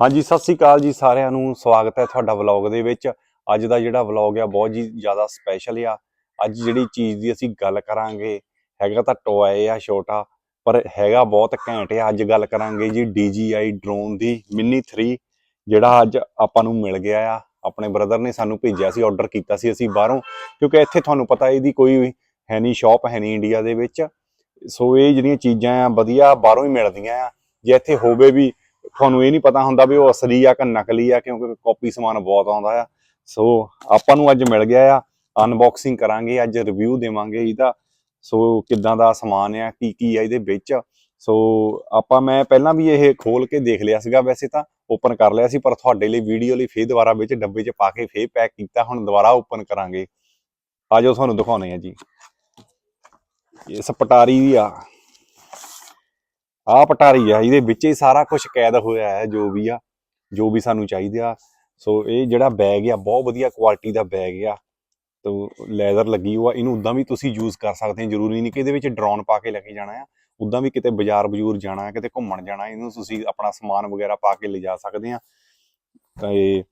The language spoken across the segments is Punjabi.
ਹਾਂਜੀ, ਸਤਿ ਸ੍ਰੀ ਅਕਾਲ ਜੀ ਸਾਰਿਆਂ ਨੂੰ। ਸਵਾਗਤ ਹੈ ਤੁਹਾਡਾ ਵਲੌਗ ਦੇ ਵਿੱਚ। ਅੱਜ ਦਾ ਜਿਹੜਾ ਵਲੌਗ ਆ, ਬਹੁਤ ਜੀ ਜ਼ਿਆਦਾ ਸਪੈਸ਼ਲ ਆ। ਅੱਜ ਜਿਹੜੀ ਚੀਜ਼ ਦੀ ਅਸੀਂ ਗੱਲ ਕਰਾਂਗੇ, ਹੈਗਾ ਤਾਂ ਟੋਏ ਆ ਛੋਟਾ, ਪਰ ਹੈਗਾ ਬਹੁਤ ਘੈਂਟ ਆ। ਅੱਜ ਗੱਲ ਕਰਾਂਗੇ ਜੀ DJI ਡਰੋਨ ਦੀ ਮਿੰਨੀ 3 ਜਿਹੜਾ ਅੱਜ ਆਪਾਂ ਨੂੰ ਮਿਲ ਗਿਆ ਆ। ਆਪਣੇ ਬ੍ਰਦਰ ਨੇ ਸਾਨੂੰ ਭੇਜਿਆ ਸੀ ਆਰਡਰ ਕੀਤਾ ਸੀ ਅਸੀਂ ਬਾਹਰੋਂ, ਕਿਉਂਕਿ ਇੱਥੇ ਤੁਹਾਨੂੰ ਪਤਾ ਇਹਦੀ ਕੋਈ ਹੈ ਨਹੀਂ ਸ਼ਾਪ ਹੈ ਨਹੀਂ ਇੰਡੀਆ ਦੇ ਵਿੱਚ। ਸੋ ਇਹ ਜਿਹੜੀਆਂ ਚੀਜ਼ਾਂ ਆ, ਵਧੀਆ ਬਾਹਰੋਂ ਹੀ ਮਿਲਦੀਆਂ ਆ। ਜੇ ਇੱਥੇ ਹੋਵੇ ਵੀ ਤੁਹਾਨੂੰ ਇਹ ਨਹੀਂ ਪਤਾ ਹੁੰਦਾ ਵੀ ਉਹ ਅਸਲੀ ਆ ਕਿ ਨਕਲੀ ਆ, ਕਿਉਂਕਿ ਕਾਪੀ ਸਮਾਨ ਬਹੁਤ ਆਉਂਦਾ ਆ। ਸੋ ਆਪਾਂ ਨੂੰ ਅੱਜ ਮਿਲ ਗਿਆ ਆ ਅਨਬਾਕਸਿੰਗ ਕਰਾਂਗੇ, ਅੱਜ ਰਿਵਿਊ ਦੇਵਾਂਗੇ ਇਹਦਾ। ਸੋ ਕਿੱਦਾਂ ਦਾ ਸਮਾਨ ਆ, ਕੀ ਕੀ ਆ ਇਹਦੇ ਵਿੱਚ। ਸੋ ਆਪਾਂ ਮੈਂ ਪਹਿਲਾਂ ਵੀ ਇਹ ਖੋਲ ਕੇ ਦੇਖ ਲਿਆ ਸੀਗਾ, ਵੈਸੇ ਤਾਂ ਓਪਨ ਕਰ ਲਿਆ ਸੀ, ਪਰ ਤੁਹਾਡੇ ਲਈ ਵੀਡੀਓ ਲਈ ਫੇਰ ਦੁਬਾਰਾ ਵਿੱਚ ਡੱਬੇ 'ਚ ਪਾ ਕੇ ਫੇਰ ਪੈਕ ਕੀਤਾ, ਹੁਣ ਦੁਬਾਰਾ ਓਪਨ ਕਰਾਂਗੇ। ਆਜੋ ਤੁਹਾਨੂੰ ਦਿਖਾਉਣੇ ਆ ਜੀ। ਇਸ ਪਟਾਰੀ ਦੀ ਆ। ਆਹ ਪਟਾਰੀ ਆ, ਇਹਦੇ ਵਿੱਚ ਹੀ ਸਾਰਾ ਕੁਝ ਕੈਦ ਹੋਇਆ ਹੈ, ਜੋ ਵੀ ਆ, ਜੋ ਵੀ ਸਾਨੂੰ ਚਾਹੀਦਾ ਸੋ ਇਹ ਜਿਹੜਾ ਬੈਗ ਆ, ਬਹੁਤ ਵਧੀਆ ਕੁਆਲਿਟੀ ਦਾ ਬੈਗ ਆ। ਤੋ ਲੈਦਰ ਲੱਗੀ ਹੋਆ, ਇਹਨੂੰ ਉਦਾਂ ਵੀ ਤੁਸੀਂ ਯੂਜ਼ ਕਰ ਸਕਦੇ ਹੋ, ਜ਼ਰੂਰੀ ਨਹੀਂ ਕਿ ਇਹਦੇ ਵਿੱਚ ਡਰੋਨ ਪਾ ਕੇ ਲੈ ਕੇ ਜਾਣਾ ਆ। ਉਦਾਂ ਵੀ ਕਿਤੇ ਬਾਜ਼ਾਰ ਬਜੂਰ ਜਾਣਾ, ਕਿਤੇ ਘੁੰਮਣ ਜਾਣਾ, ਇਹਨੂੰ ਤੁਸੀਂ ਆਪਣਾ ਸਮਾਨ ਵਗੈਰਾ ਪਾ ਕੇ ਲਿਜਾ ਸਕਦੇ ਆ। ਇਹ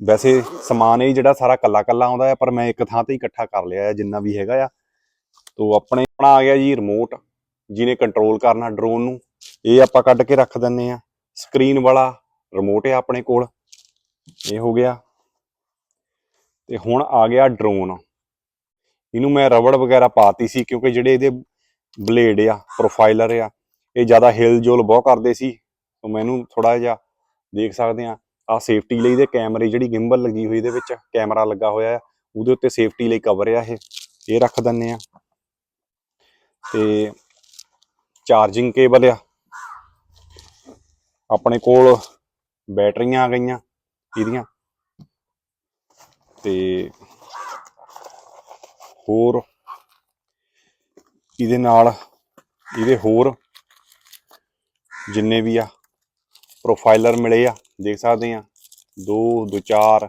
ਵੈਸੇ ਸਮਾਨ ਇਹ ਜਿਹੜਾ ਸਾਰਾ ਕੱਲਾ ਕੱਲਾ ਆਉਂਦਾ ਆ, ਪਰ ਮੈਂ ਇੱਕ ਥਾਂ ਤੇ ਹੀ ਇਕੱਠਾ ਕਰ ਲਿਆ ਆ, ਜਿੰਨਾ ਵੀ ਹੈਗਾ ਆ। ਤੋ ਆਪਣੇ, ਆਪਣਾ ਆ ਗਿਆ ਜੀ ਰਿਮੋਟ ਜਿਹਨੇ ਕੰਟਰੋਲ ਕਰਨਾ ਡਰੋਨ ਨੂੰ। ਇਹ ਆਪਾਂ ਕੱਢ ਕੇ ਰੱਖ ਦਿੰਨੇ ਆ ਸਕਰੀਨ ਵਾਲਾ ਰਿਮੋਟ ਹੈ ਆਪਣੇ ਕੋਲ। ਇਹ ਹੋ ਗਿਆ। ਤੇ ਹੁਣ ਆ ਗਿਆ ਡਰੋਨ ਇਹਨੂੰ ਮੈਂ ਰਬੜ ਵਗੈਰਾ ਪਾਤੀ ਸੀ ਕਿਉਂਕਿ ਜਿਹੜੇ ਇਹਦੇ ਬਲੇਡ ਆ ਪ੍ਰੋਫਾਈਲਰ ਆ, ਇਹ ਜ਼ਿਆਦਾ ਹਿਲ ਜੁਲ ਬਹੁਤ ਕਰਦੇ ਸੀ। ਤਾਂ ਮੈਨੂੰ ਥੋੜਾ ਜਿਹਾ ਦੇਖ ਸਕਦੇ ਆ ਆ ਸੇਫਟੀ ਲਈ ਦੇ ਕੈਮਰੇ ਜਿਹੜੀ ਗਿੰਬਲ ਲੱਗੀ ਹੋਈ ਇਹਦੇ ਵਿੱਚ ਕੈਮਰਾ ਲੱਗਾ ਹੋਇਆ ਆ। ਉਹਦੇ ਉੱਤੇ ਸੇਫਟੀ ਲਈ ਕਵਰ ਆ ਇਹ। ਇਹ ਰੱਖ ਦਿੰਨੇ ਆ ਤੇ ਚਾਰਜਿੰਗ ਕੇਬਲ ਆ। ਆਪਣੇ ਕੋਲ ਬੈਟਰੀਆਂ ਆ ਗਈਆਂ ਇਹਦੀਆਂ। ਤੇ ਹੋਰ ਇਹਦੇ ਨਾਲ, ਇਹਦੇ ਹੋਰ ਜਿੰਨੇ ਵੀ ਆ ਪ੍ਰੋਫਾਈਲਰ ਮਿਲੇ ਆ, ਦੇਖ ਸਕਦੇ ਆ। 2 2 4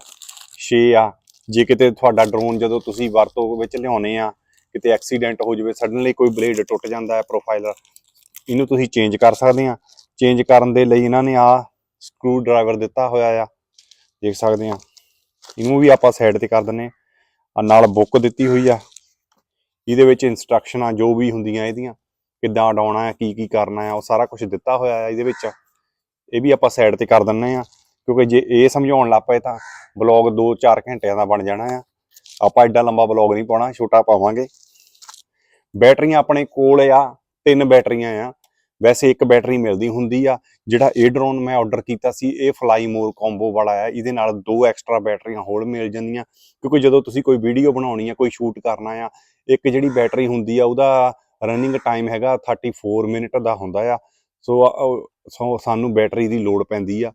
6 ਆ। ਜੇ ਕਿਤੇ ਤੁਹਾਡਾ ਡਰੋਨ ਜਦੋਂ ਤੁਸੀਂ ਵਰਤੋਂ ਵਿੱਚ ਲਿਆਉਨੇ ਆ, ਕਿਤੇ ਐਕਸੀਡੈਂਟ ਹੋ ਜਾਵੇ ਸਡਨਲੀ ਕੋਈ ਬਲੇਡ ਟੁੱਟ ਜਾਂਦਾ ਹੈ ਪ੍ਰੋਫਾਈਲਰ ਇਹਨੂੰ ਤੁਸੀਂ ਚੇਂਜ ਕਰ ਸਕਦੇ ਆ। ਚੇਂਜ ਕਰਨ ਦੇ ਲਈ ਇਹਨਾਂ ਨੇ ਆ ਸਕਰੂ ਡਰਾਈਵਰ ਦਿੱਤਾ ਹੋਇਆ ਆ। ਦੇਖ ਸਕਦੇ ਆ। ਇਹਨੂੰ ਵੀ ਆਪਾਂ ਸਾਈਡ ਤੇ ਕਰ ਦਿੰਨੇ ਆ। ਨਾਲ ਬੁੱਕ ਦਿੱਤੀ ਹੋਈ ਆ। ਇਹਦੇ ਵਿੱਚ ਇਨਸਟਰਕਸ਼ਨਾਂ ਜੋ ਵੀ ਹੁੰਦੀਆਂ ਇਹਦੀਆਂ, ਕਿੱਦਾਂ ਉਡਾਉਣਾ ਹੈ ਕੀ ਕੀ ਕਰਨਾ ਹੈ ਉਹ ਸਾਰਾ ਕੁਝ ਦਿੱਤਾ ਹੋਇਆ ਹੈ ਇਹਦੇ ਵਿੱਚ। ਇਹ ਵੀ ਆਪਾਂ ਸਾਈਡ ਤੇ ਕਰ ਦਿੰਨੇ ਆ, ਕਿਉਂਕਿ ਜੇ ਇਹ ਸਮਝਾਉਣ ਲੱਗ ਪਏ ਤਾਂ ਬਲੌਗ 2-4 ਘੰਟਿਆਂ ਦਾ ਬਣ ਜਾਣਾ ਆ। ਆਪਾਂ ਐਡਾ ਲੰਬਾ ਬਲੌਗ ਨਹੀਂ ਪਾਉਣਾ, ਛੋਟਾ ਪਾਵਾਂਗੇ। ਬੈਟਰੀਆਂ ਆਪਣੇ ਕੋਲ ਆ, ਤਿੰਨ ਬੈਟਰੀਆਂ ਆ। ਵੈਸੇ ਇੱਕ ਬੈਟਰੀ ਮਿਲਦੀ ਹੁੰਦੀ ਆ, ਜਿਹੜਾ ਇਹ ਡਰੋਨ ਮੈਂ ਆਰਡਰ ਕੀਤਾ ਸੀ, ਇਹ ਫਲਾਈ ਮੋਰ ਕੰਬੋ ਵਾਲਾ ਆ, ਇਹਦੇ ਨਾਲ ਦੋ ਐਕਸਟਰਾ ਬੈਟਰੀਆਂ ਹੋਰ ਮਿਲ ਜਾਂਦੀਆਂ, ਕਿਉਂਕਿ ਜਦੋਂ ਤੁਸੀਂ ਕੋਈ ਵੀਡੀਓ ਬਣਾਉਣੀ ਆ, ਕੋਈ ਸ਼ੂਟ ਕਰਨਾ ਆ, ਇੱਕ ਜਿਹੜੀ ਬੈਟਰੀ ਹੁੰਦੀ ਆ, ਉਹਦਾ ਰਨਿੰਗ ਟਾਈਮ ਹੈਗਾ 34 ਮਿੰਟ ਦਾ ਹੁੰਦਾ ਆ, ਸੋ ਸੋ ਸਾਨੂੰ ਬੈਟਰੀ ਦੀ ਲੋੜ ਪੈਂਦੀ ਆ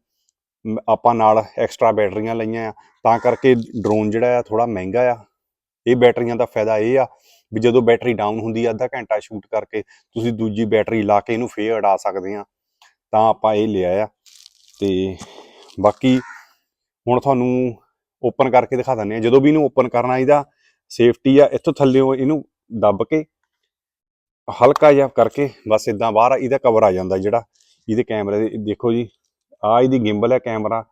ਆਪਾਂ ਨਾਲ ਐਕਸਟਰਾ ਬੈਟਰੀਆਂ ਲਈਆਂ ਆ, ਤਾਂ ਕਰਕੇ ਡਰੋਨ ਜਿਹੜਾ ਆ ਥੋੜਾ ਮਹਿੰਗਾ ਆ, ਇਹ ਬੈਟਰੀਆਂ ਦਾ ਫਾਇਦਾ ਇਹ ਆ ਵੀ ਜਦੋਂ ਬੈਟਰੀ ਡਾਊਨ ਹੁੰਦੀ ਆ, ਅੱਧਾ ਘੰਟਾ ਸ਼ੂਟ ਕਰਕੇ ਤੁਸੀਂ ਦੂਜੀ ਬੈਟਰੀ ਲਾ ਕੇ ਇਹਨੂੰ ਫੇਰ ਉਡਾ ਸਕਦੇ ਆ, ਤਾਂ ਆਪਾਂ ਇਹ ਲਿਆ ਆ। ਤੇ ਬਾਕੀ ਹੁਣ ਤੁਹਾਨੂੰ ਓਪਨ ਕਰਕੇ ਦਿਖਾ ਦਿੰਦੇ ਆ। ਜਦੋਂ ਵੀ ਇਹਨੂੰ ਓਪਨ ਕਰਨਾ ਇਹਦਾ ਸੇਫਟੀ ਆ, ਇੱਥੋਂ ਥੱਲੇੋਂ ਇਹਨੂੰ ਦੱਬ ਕੇ ਹਲਕਾ ਜਿਹਾ ਕਰਕੇ ਬਸ ਇਦਾਂ ਬਾਹਰ ਇਹਦਾ ਕਵਰ ਆ ਜਾਂਦਾ ਜਿਹੜਾ ਇਹਦੇ ਕੈਮਰੇ ਦੇ, ਦੇਖੋ ਜੀ ਆ ਇਹਦੀ ਗਿੰਬਲ ਹੈ ਕੈਮਰਾ,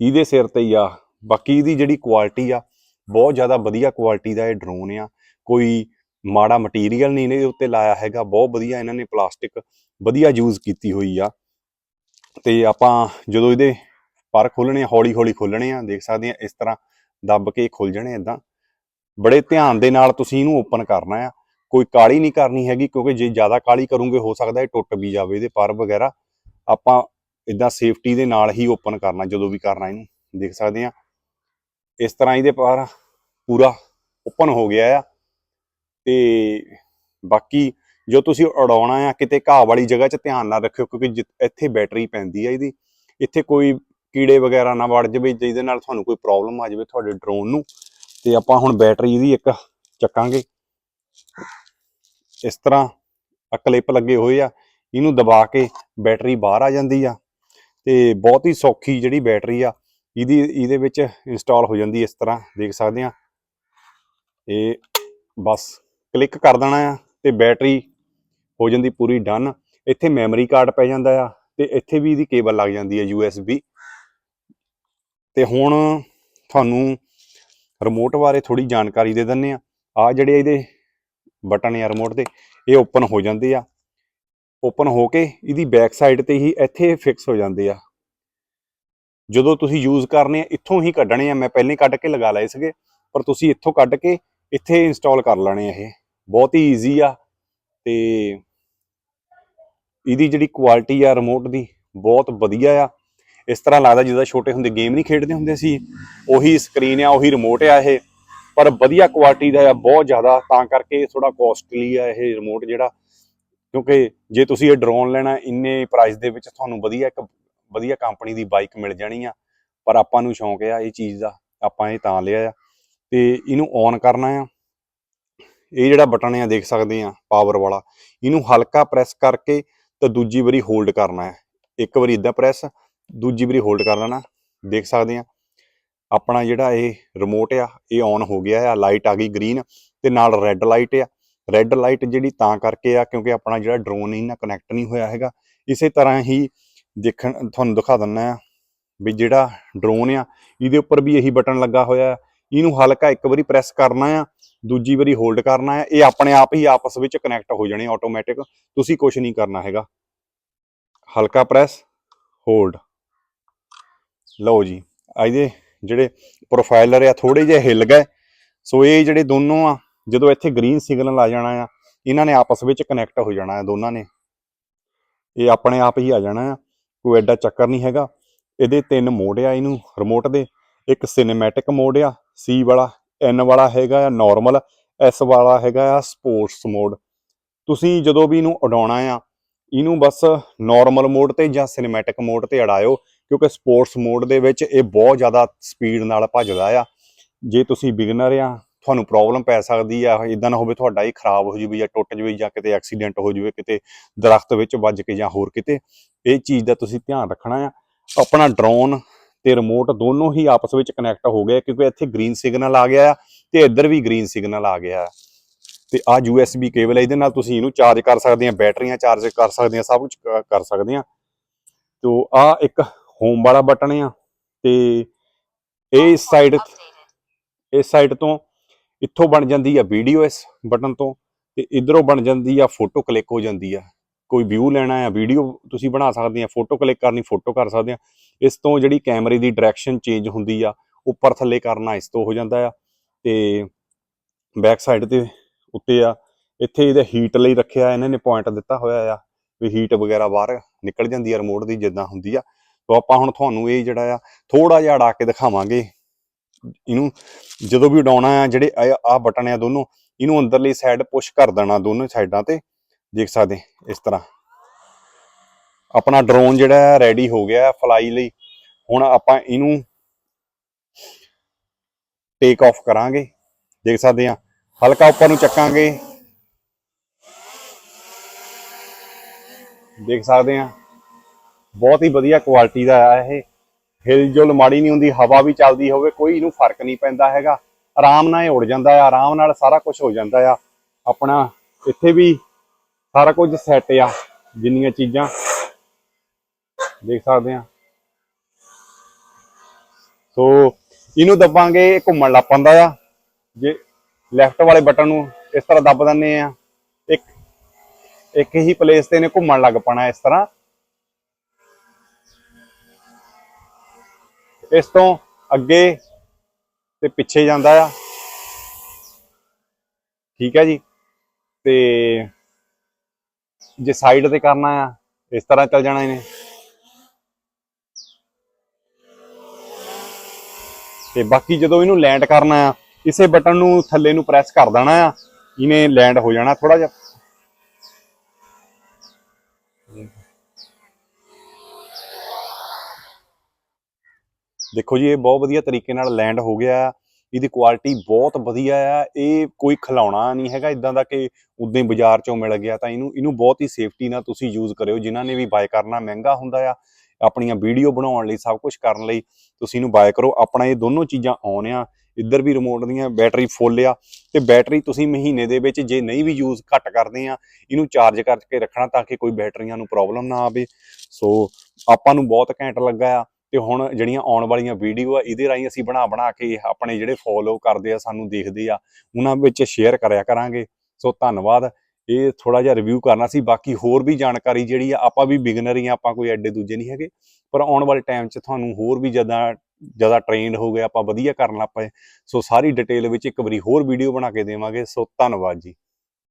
ਇਹਦੇ ਸਿਰ ਤੇ ਹੀ ਆ। ਬਾਕੀ ਇਹਦੀ ਜਿਹੜੀ ਕੁਆਲਿਟੀ ਆ, ਬਹੁਤ ਜ਼ਿਆਦਾ ਵਧੀਆ ਕੁਆਲਿਟੀ ਦਾ ਇਹ ਡਰੋਨ ਆ। ਕੋਈ ਮਾੜਾ ਮਟੀਰੀਅਲ ਨਹੀਂ ਇਹਦੇ ਉੱਤੇ ਲਾਇਆ ਹੈਗਾ, ਬਹੁਤ ਵਧੀਆ ਇਹਨਾਂ ਨੇ ਪਲਾਸਟਿਕ ਵਧੀਆ ਯੂਜ਼ ਕੀਤੀ ਹੋਈ ਆ। ਤੇ ਆਪਾਂ ਜਦੋਂ ਇਹਦੇ ਪਰ ਖੋਲਣੇ ਹੌਲੀ ਹੌਲੀ ਖੋਲਣੇ ਆ, ਦੇਖ ਸਕਦੇ ਆ ਇਸ ਤਰ੍ਹਾਂ ਦੱਬ ਕੇ ਖੁੱਲ ਜਾਣੇ ਇਦਾਂ। ਬੜੇ ਧਿਆਨ ਦੇ ਨਾਲ ਤੁਸੀਂ ਇਹਨੂੰ ਓਪਨ ਕਰਨਾ ਆ। ਕੋਈ ਕਾਲੀ ਨਹੀਂ ਕਰਨੀ ਹੈਗੀ, ਕਿਉਂਕਿ ਜੇ ਜ਼ਿਆਦਾ ਕਾਲੀ ਕਰੋਗੇ, ਹੋ ਸਕਦਾ ਇਹ ਟੁੱਟ ਵੀ ਜਾਵੇ ਇਹਦੇ ਪਰ ਵਗੈਰਾ। ਆਪਾਂ ਇਦਾਂ ਸੇਫਟੀ ਦੇ ਨਾਲ ਹੀ ਓਪਨ ਕਰਨਾ, ਜਦੋਂ ਵੀ ਕਰਨਾ ਇਹਨੂੰ, ਦੇਖ ਸਕਦੇ ਆ। ਇਸ ਤਰ੍ਹਾਂ ਇਹਦੇ ਪਰ ਪੂਰਾ ਓਪਨ ਹੋ ਗਿਆ ਆ। ਤੇ ਬਾਕੀ ਜੋ ਤੁਸੀਂ ਉਡਾਉਣਾ ਆ, ਕਿਤੇ ਘਾਹ ਵਾਲੀ ਜਗ੍ਹਾ 'ਚ ਧਿਆਨ ਨਾਲ ਰੱਖਿਓ, ਕਿਉਂਕਿ ਜਿ- ਇੱਥੇ ਬੈਟਰੀ ਪੈਂਦੀ ਆ ਇਹਦੀ। ਇੱਥੇ ਕੋਈ ਕੀੜੇ ਵਗੈਰਾ ਨਾ ਵੜ ਜਾਵੇ, ਜਿਹਦੇ ਨਾਲ ਤੁਹਾਨੂੰ ਕੋਈ ਪ੍ਰੋਬਲਮ ਆ ਜਾਵੇ ਤੁਹਾਡੇ ਡਰੋਨ ਨੂੰ। ਤੇ ਆਪਾਂ ਹੁਣ ਬੈਟਰੀ ਇਹਦੀ ਇੱਕ ਚੱਕਾਂਗੇ। ਇਸ ਤਰ੍ਹਾਂ ਆ ਕਲਿੱਪ ਲੱਗੇ ਹੋਏ ਆ। ਇਹਨੂੰ ਦਬਾ ਕੇ ਬੈਟਰੀ ਬਾਹਰ ਆ ਜਾਂਦੀ ਆ। ਤੇ ਬਹੁਤ ਹੀ ਸੌਖੀ ਜਿਹੜੀ ਬੈਟਰੀ ਆ, ਇਹਦੀ, ਇਹਦੇ ਵਿੱਚ ਇੰਸਟਾਲ ਹੋ ਜਾਂਦੀ ਇਸ ਤਰ੍ਹਾਂ, ਦੇਖ ਸਕਦੇ ਆ। ਇਹ ਬਸ। ਕਲਿੱਕ ਕਰ ਦੇਣਾ ਆ ਤੇ ਬੈਟਰੀ ਹੋ ਜਾਂਦੀ ਪੂਰੀ ਡਨ। ਇੱਥੇ ਮੈਮਰੀ ਕਾਰਡ ਪੈ ਜਾਂਦਾ ਆ ਤੇ ਇੱਥੇ ਵੀ ਇਹਦੀ ਕੇਬਲ ਲੱਗ ਜਾਂਦੀ ਹੈ USB ਤੇ ਹੁਣ ਤੁਹਾਨੂੰ ਰਿਮੋਟ ਬਾਰੇ ਥੋੜੀ ਜਾਣਕਾਰੀ ਦੇ ਦਿੰਨੇ ਆ। ਆ ਜਿਹੜੇ ਇਹਦੇ ਬਟਨ ਆ ਰਿਮੋਟ ਦੇ, ਇਹ ਓਪਨ ਹੋ ਜਾਂਦੇ ਆ। ਓਪਨ ਹੋ ਕੇ ਇਹਦੀ ਬੈਕ ਸਾਈਡ ਤੇ ਹੀ ਇੱਥੇ ਫਿਕਸ ਹੋ ਜਾਂਦੇ ਆ। ਜਦੋਂ ਤੁਸੀਂ ਯੂਜ਼ ਕਰਨੇ ਆ, ਇੱਥੋਂ ਹੀ ਕੱਢਣੇ ਆ। ਮੈਂ ਪਹਿਲਾਂ ਹੀ ਕੱਢ ਕੇ ਲਗਾ ਲਏ ਸੀਗੇ, ਪਰ ਤੁਸੀਂ ਇੱਥੋਂ ਕੱਢ ਕੇ ਇੱਥੇ ਇੰਸਟਾਲ ਕਰ ਲੈਣੇ ਇਹ। ਬਹੁਤ ਹੀ ਈਜ਼ੀ ਆ ਤੇ ਇਹਦੀ ਜਿਹੜੀ ਕੁਆਲਿਟੀ ਆ ਰਿਮੋਟ ਦੀ ਬਹੁਤ ਵਧੀਆ ਆ। ਇਸ ਤਰ੍ਹਾਂ ਲੱਗਦਾ ਜਿੱਦਾਂ ਛੋਟੇ ਹੁੰਦੇ ਗੇਮ ਨਹੀਂ ਖੇਡਦੇ ਹੁੰਦੇ ਸੀ। ਉਹੀ ਸਕਰੀਨ ਆ, ਉਹੀ ਰਿਮੋਟ ਆ ਇਹ। ਪਰ ਵਧੀਆ ਕੁਆਲਿਟੀ ਦਾ ਆ, ਬਹੁਤ ਜ਼ਿਆਦਾ। ਤਾਂ ਕਰਕੇ ਥੋੜਾ ਕੋਸਟਲੀ ਆ ਇਹ ਰਿਮੋਟ ਜਿਹੜਾ। ਕਿਉਂਕਿ ਜੇ ਤੁਸੀਂ ਇਹ ਡਰੋਨ ਲੈਣਾ, ਇੰਨੇ ਪ੍ਰਾਈਸ ਦੇ ਵਿੱਚ ਤੁਹਾਨੂੰ ਵਧੀਆ ਇੱਕ ਵਧੀਆ ਕੰਪਨੀ ਦੀ ਬਾਈਕ ਮਿਲ ਜਾਣੀ ਆ। ਪਰ ਆਪਾਂ ਨੂੰ ਸ਼ੌਂਕ ਆ ਇਹ ਚੀਜ਼ ਦਾ। ਆਪਾਂ ਇਹ ਤਾਂ ਲਿਆ ਆ। ਤੇ ਇਹਨੂੰ ਔਨ ਕਰਨਾ ਆ। ਇਹ ਜਿਹੜਾ ਬਟਨ ਆ, ਦੇਖ ਸਕਦੇ ਆ ਪਾਵਰ ਵਾਲਾ। ਇਹਨੂੰ ਹਲਕਾ ਪ੍ਰੈਸ ਕਰਕੇ ਤੇ ਦੂਜੀ ਵਾਰੀ ਹੋਲਡ ਕਰਨਾ ਹੈ ਇੱਕ ਵਾਰੀ ਇਦਾਂ ਪ੍ਰੈਸ ਦੂਜੀ ਵਾਰੀ ਹੋਲਡ ਕਰ ਲੈਣਾ। ਦੇਖ ਸਕਦੇ ਆ। ਆਪਣਾ ਜਿਹੜਾ ਇਹ ਰਿਮੋਟ ਆ, ਇਹ ਔਨ ਹੋ ਗਿਆ ਆ ਲਾਈਟ ਆ ਗਈ ਗ੍ਰੀਨ ਤੇ ਨਾਲ ਰੈੱਡ ਲਾਈਟ ਆ। ਰੈੱਡ ਲਾਈਟ ਜਿਹੜੀ ਤਾਂ ਕਰਕੇ ਆ, ਕਿਉਂਕਿ ਆਪਣਾ ਜਿਹੜਾ ਡਰੋਨ ਇਹਨਾਂ ਕਨੈਕਟ ਨਹੀਂ ਹੋਇਆ ਹੈਗਾ। ਇਸੇ ਤਰ੍ਹਾਂ ਹੀ ਦੇਖਣ, ਤੁਹਾਨੂੰ ਦਿਖਾ ਦਿੰਨਾ ਆ ਵੀ ਜਿਹੜਾ ਡਰੋਨ ਆ, ਇਹਦੇ ਉੱਪਰ ਵੀ ਇਹੀ ਬਟਨ ਲੱਗਾ ਹੋਇਆ ਆ। ਇਹਨੂੰ ਹਲਕਾ ਇੱਕ ਵਾਰੀ ਪ੍ਰੈਸ ਕਰਨਾ ਆ, ਦੂਜੀ ਵਾਰੀ ਹੋਲਡ ਕਰਨਾ ਆ, ਇਹ ਆਪਣੇ ਆਪ ਹੀ ਆਪਸ ਵਿੱਚ ਕਨੈਕਟ ਹੋ ਜਾਣੇ ਆਟੋਮੈਟਿਕ ਤੁਸੀਂ ਕੁਝ ਨਹੀਂ ਕਰਨਾ ਹੈਗਾ। ਹਲਕਾ ਪ੍ਰੈਸ ਹੋਲਡ ਲਓ ਜੀ ਇਹਦੇ ਜਿਹੜੇ ਪ੍ਰੋਫਾਈਲਰ ਆ ਥੋੜੇ ਜਿਹੇ ਹਿੱਲ ਗਏ। ਸੋ ਇਹ ਜਿਹੜੇ ਦੋਨੋਂ ਆ, ਜਦੋਂ ਇੱਥੇ ਗ੍ਰੀਨ ਸਿਗਨਲ ਆ ਜਾਣਾ ਆ, ਇਹਨਾਂ ਨੇ ਆਪਸ ਵਿੱਚ ਕਨੈਕਟ ਹੋ ਜਾਣਾ ਆ ਦੋਨਾਂ ਨੇ। ਇਹ ਆਪਣੇ ਆਪ ਹੀ ਆ ਜਾਣਾ ਆ, ਕੋਈ ਐਡਾ ਚੱਕਰ ਨਹੀਂ ਹੈਗਾ। ਇਹਦੇ ਤਿੰਨ ਮੋਡ ਆ ਇਹਨੂੰ ਰਿਮੋਟ ਦੇ। ਇੱਕ ਸਿਨੇਮੈਟਿਕ ਮੋਡ ਆ ਸੀ ਵਾਲਾ ਐਨ ਵਾਲਾ ਹੈਗਾ ਆ ਨਾਰਮਲ ਐਸ ਵਾਲਾ ਹੈਗਾ ਆ ਸਪੋਰਟਸ ਮੋਡ ਤੁਸੀਂ ਜਦੋਂ ਵੀ ਇਹਨੂੰ ਉਡਾਉਣਾ ਆ, ਇਹਨੂੰ ਬਸ ਨਾਰਮਲ ਮੋਡ ਤੇ ਜਾਂ ਸਿਨੇਮੈਟਿਕ ਮੋਡ ਤੇ ਉਡਾਇਓ ਕਿਉਂਕਿ ਸਪੋਰਟਸ ਮੋਡ ਦੇ ਵਿੱਚ ਇਹ ਬਹੁਤ ਜ਼ਿਆਦਾ ਸਪੀਡ ਨਾਲ ਭੱਜਦਾ ਆ। ਜੇ ਤੁਸੀਂ ਬਿਗਨਰ ਆ, ਤੁਹਾਨੂੰ ਪ੍ਰੋਬਲਮ ਪੈ ਸਕਦੀ ਆ ਇਦਾਂ ਨਾ ਹੋਵੇ ਤੁਹਾਡਾ ਇਹ ਖਰਾਬ ਹੋ ਜਾਵੇ ਜਾਂ ਟੁੱਟ ਜਾਵੇ ਜਾਂ ਕਿਤੇ ਐਕਸੀਡੈਂਟ ਹੋ ਜਾਵੇ, ਕਿਤੇ ਦਰਖਤ ਵਿੱਚ ਵੱਜ ਕੇ ਜਾਂ ਹੋਰ ਕਿਤੇ। ਇਹ ਚੀਜ਼ ਦਾ ਤੁਸੀਂ ਧਿਆਨ ਰੱਖਣਾ ਆ। ਆਪਣਾ ਡਰੋਨ ਤੇ ਰਿਮੋਟ ਦੋਨੋਂ ਹੀ ਆਪਸ ਵਿੱਚ ਕਨੈਕਟ ਹੋ ਗਏ ਕਿਉਂਕਿ ਇੱਥੇ ਗ੍ਰੀਨ ਸਿਗਨਲ ਆ ਗਿਆ ਤੇ ਇੱਧਰ ਵੀ ਗ੍ਰੀਨ ਸਿਗਨਲ ਆ ਗਿਆ ਤੇ ਆ USB ਕੇਬਲ ਹੈ ਇਹਦੇ ਨਾਲ ਤੁਸੀਂ ਇਹਨੂੰ ਚਾਰਜ ਕਰ ਸਕਦੇ ਆ ਬੈਟਰੀਆਂ ਚਾਰਜ ਕਰ ਸਕਦੇ ਆ ਸਭ ਕੁਝ ਕਰ ਸਕਦੇ ਆ। ਤੋ ਆ ਇੱਕ ਹੋਮ ਵਾਲਾ ਬਟਨ ਆ ਤੇ ਇਹ ਇਸ ਸਾਈਡ ਇਸ ਸਾਈਡ ਤੋਂ ਇੱਥੋਂ ਬਣ ਜਾਂਦੀ ਆ ਵੀਡੀਓ ਇਸ ਬਟਨ ਤੋਂ ਤੇ ਇਧਰੋਂ ਬਣ ਜਾਂਦੀ ਆ ਫੋਟੋ ਕਲਿੱਕ ਹੋ ਜਾਂਦੀ ਆ। ਕੋਈ ਵਿਊ ਲੈਣਾ ਆ ਵੀਡੀਓ ਤੁਸੀਂ ਬਣਾ ਸਕਦੇ ਆ ਫੋਟੋ ਕਲਿੱਕ ਕਰਨੀ ਫੋਟੋ ਕਰ ਸਕਦੇ ਆ। ਇਸ ਤੋਂ ਜਿਹੜੀ ਕੈਮਰੇ ਦੀ ਡਾਇਰੈਕਸ਼ਨ ਚੇਂਜ ਹੁੰਦੀ ਆ ਉੱਪਰ ਥੱਲੇ ਕਰਨਾ ਇਸ ਤੋਂ ਹੋ ਜਾਂਦਾ ਆ ਤੇ ਬੈਕ ਸਾਈਡ ਤੇ ਉੱਤੇ ਆ, ਇੱਥੇ ਇਹਦੇ ਹੀਟ ਲਈ ਰੱਖਿਆ, ਇਹਨਾਂ ਨੇ ਪੁਆਇੰਟ ਦਿੱਤਾ ਹੋਇਆ ਆ ਵੀ ਹੀਟ ਵਗੈਰਾ ਬਾਹਰ ਨਿਕਲ ਜਾਂਦੀ ਆ ਰਿਮੋਟ ਦੀ, ਜਿੱਦਾਂ ਹੁੰਦੀ ਆ। ਤੋਂ ਆਪਾਂ ਹੁਣ ਤੁਹਾਨੂੰ ਇਹ ਜਿਹੜਾ ਆ ਥੋੜਾ ਜਿਹਾ ਅੜਾ ਕੇ ਦਿਖਾਵਾਂਗੇ। ਇਹਨੂੰ ਜਦੋਂ ਵੀ ਉਡਾਉਣਾ ਆ, ਜਿਹੜੇ ਆ ਬਟਨ ਆ ਦੋਨੋਂ, ਇਹਨੂੰ ਅੰਦਰਲੀ ਸਾਈਡ ਪੁਸ਼ ਕਰ ਦੇਣਾ ਦੋਨੋਂ ਸਾਈਡਾਂ ਤੇ, ਦੇਖ ਸਕਦੇ ਇਸ ਤਰ੍ਹਾਂ। ਆਪਣਾ ਡਰੋਨ ਜਿਹੜਾ ਰੈਡੀ ਹੋ ਗਿਆ ਫਲਾਈ ਲਈ। ਹੁਣ ਆਪਾਂ ਇਹਨੂੰ ਟੇਕ ਆਫ ਕਰਾਂਗੇ। ਦੇਖ ਸਕਦੇ ਆ ਹਲਕਾ ਉੱਪਰ ਨੂੰ ਚੱਕਾਂਗੇ। ਦੇਖ ਸਕਦੇ ਆ ਬਹੁਤ ਹੀ ਵਧੀਆ ਕੁਆਲਿਟੀ ਦਾ ਆ ਇਹ। ਹਿਲਜੁਲ ਮਾੜੀ ਨਹੀਂ ਹੁੰਦੀ, ਹਵਾ ਵੀ ਚੱਲਦੀ ਹੋਵੇ, ਕੋਈ ਇਹਨੂੰ ਫ਼ਰਕ ਨਹੀਂ ਪੈਂਦਾ ਹੈਗਾ। ਆਰਾਮ ਨਾਲ ਇਹ ਉੜ ਜਾਂਦਾ ਆ, ਆਰਾਮ ਨਾਲ ਸਾਰਾ ਕੁਝ ਹੋ ਜਾਂਦਾ ਆ। ਆਪਣਾ ਇੱਥੇ ਵੀ ਸਾਰਾ ਕੁਝ ਸੈੱਟ ਆ, ਜਿੰਨੀਆਂ ਚੀਜ਼ਾਂ। ਦੇਖ ਸਕਦੇ ਆ ਸੋ, ਇਹਨੂੰ ਦੱਬਾਂਗੇ, ਇਹ ਘੁੰਮਣ ਲੱਗ ਪੈਂਦਾ ਆ। ਜੇ ਲੈਫਟ ਵਾਲੇ ਬਟਨ ਨੂੰ ਇਸ ਤਰ੍ਹਾਂ ਦੱਬ ਦਿੰਨੇ ਆ ਇੱਕ ਇੱਕ ਹੀ ਪਲੇਸ ਤੇ ਨੇ ਘੁੰਮਣ ਲੱਗ ਪਣਾ ਇਸ ਤਰ੍ਹਾਂ। ਇਸ ਤੋਂ ਅੱਗੇ ਤੇ ਪਿੱਛੇ ਜਾਂਦਾ ਆ। ਠੀਕ ਹੈ ਜੀ। ਤੇ ਜੇ ਸਾਈਡ ਤੇ ਕਰਨਾ ਆ, ਇਸ ਤਰ੍ਹਾਂ ਚੱਲ ਜਾਣਾ ਇਹਨੇ। ਤੇ ਬਾਕੀ ਜਦੋਂ ਇਹਨੂੰ ਲੈਂਡ ਕਰਨਾ ਆ, ਇਸੇ ਬਟਨ ਨੂੰ ਥੱਲੇ ਨੂੰ ਪ੍ਰੈਸ ਕਰ ਦੇਣਾ ਆ, ਇਹਨੇ ਲੈਂਡ ਹੋ ਜਾਣਾ ਥੋੜਾ ਜਿਹਾ। ਦੇਖੋ ਜੀ, ਇਹ ਬਹੁਤ ਵਧੀਆ ਤਰੀਕੇ ਨਾਲ ਲੈਂਡ ਹੋ ਗਿਆ। ਆ ਇਹਦੀ ਕੁਆਲਿਟੀ ਬਹੁਤ ਵਧੀਆ ਆ। ਇਹ ਕੋਈ ਖਿਲਾਉਣਾ ਨਹੀਂ ਹੈਗਾ ਇਦਾਂ ਦਾ ਕਿ ਉਦਾਂ ਹੀ ਬਾਜ਼ਾਰ ਚੋਂ ਮਿਲ ਗਿਆ ਤਾਂ ਇਹਨੂੰ ਇਹਨੂੰ ਬਹੁਤ ਹੀ ਸੇਫਟੀ ਨਾਲ ਤੁਸੀਂ ਯੂਜ਼ ਕਰਿਓ। ਜਿਨ੍ਹਾਂ ਨੇ ਵੀ ਬਾਏ ਕਰਨਾ, ਮਹਿੰਗਾ ਹੁੰਦਾ ਆ ਆਪਣੀਆਂ ਵੀਡੀਓ ਬਣਾਉਣ ਲਈ, ਸਭ ਕੁਝ ਕਰਨ ਲਈ ਤੁਸੀਂ ਇਹਨੂੰ ਬਾਏ ਕਰੋ। ਆਪਣਾ ਇਹ ਦੋਨੋਂ ਚੀਜ਼ਾਂ ਆਉਣ ਆ, ਇੱਧਰ ਵੀ ਰਿਮੋਟ ਦੀਆਂ ਬੈਟਰੀ ਫੁੱਲ ਆ ਤੇ ਬੈਟਰੀ ਤੁਸੀਂ ਮਹੀਨੇ ਦੇ ਵਿੱਚ ਜੇ ਨਹੀਂ ਵੀ ਯੂਜ਼ ਘੱਟ ਕਰਦੇ ਆ, ਇਹਨੂੰ ਚਾਰਜ ਕਰਕੇ ਰੱਖਣਾ ਤਾਂ ਕਿ ਕੋਈ ਬੈਟਰੀਆਂ ਨੂੰ ਪ੍ਰੋਬਲਮ ਨਾ ਆਵੇ। ਸੋ ਆਪਾਂ ਨੂੰ ਬਹੁਤ ਘੈਂਟ ਲੱਗਾ ਆ ਤੇ ਹੁਣ ਜਿਹੜੀਆਂ ਆਉਣ ਵਾਲੀਆਂ ਵੀਡੀਓ ਆ, ਇਹਦੇ ਰਾਹੀਂ ਅਸੀਂ ਬਣਾ ਬਣਾ ਕੇ ਆਪਣੇ ਜਿਹੜੇ ਫੋਲੋ ਕਰਦੇ ਆ, ਸਾਨੂੰ ਦੇਖਦੇ ਆ, ਉਹਨਾਂ ਵਿੱਚ ਸ਼ੇਅਰ ਕਰਿਆ ਕਰਾਂਗੇ। ਸੋ ਧੰਨਵਾਦ। ਇਹ ਥੋੜਾ ਜਿਹਾ ਰਿਵਿਊ ਕਰਨਾ ਸੀ, ਬਾਕੀ ਹੋਰ ਵੀ ਜਾਣਕਾਰੀ ਜਿਹੜੀ ਆ, ਆਪਾਂ ਵੀ ਬਿਗਨਰ ਹੀ ਆ, ਆਪਾਂ ਕੋਈ ਐਡੇ ਦੂਜੇ ਨਹੀਂ ਹੈਗੇ। ਪਰ ਆਉਣ ਵਾਲੇ ਟਾਈਮ 'ਚ ਤੁਹਾਨੂੰ ਹੋਰ ਵੀ ਜ਼ਿਆਦਾ ਜ਼ਿਆਦਾ ਟ੍ਰੇਨਡ ਹੋ ਗਏ, ਆਪਾਂ ਵਧੀਆ ਕਰਨ ਲੱਗ ਪਏ। ਸੋ ਸਾਰੀ ਡਿਟੇਲ ਵਿੱਚ ਇੱਕ ਵਾਰੀ ਹੋਰ ਵੀਡੀਓ ਬਣਾ ਕੇ ਦੇਵਾਂਗੇ। ਸੋ ਧੰਨਵਾਦ ਜੀ।